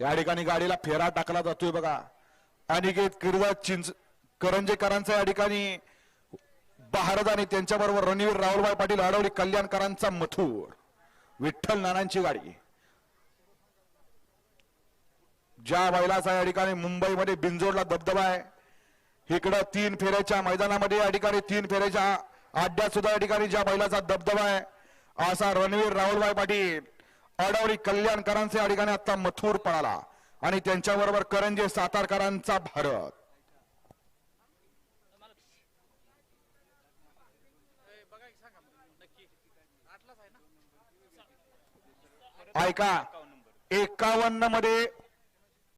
या ठिकाणी गाडीला फेरा टाकला जातोय बघा. अनिकेत किर्द चिंच करंजेकरांचा या ठिकाणी भारत आणि त्यांच्याबरोबर रणवीर राहुलभाई पाटील अडवली कल्याणकरांचा मथुर. विठ्ठल नानांची गाडी. ज्या बैलाचा या ठिकाणी मुंबईमध्ये बिंजोडला दबदबा आहे. इकडं तीन फेऱ्याच्या मैदानामध्ये या ठिकाणी तीन फेऱ्याच्या अड्ड्यात सुद्धा या ठिकाणी ज्या बैलाचा दबदबा आहे असा रणवीर राहुलभाई पाटील. अडवली कल्याणकरांचे या ठिकाणी आता मथुर पळाला. आणि त्यांच्याबरोबर करंजे सातारकरांचा भारत. ऐका एकावन्नमध्ये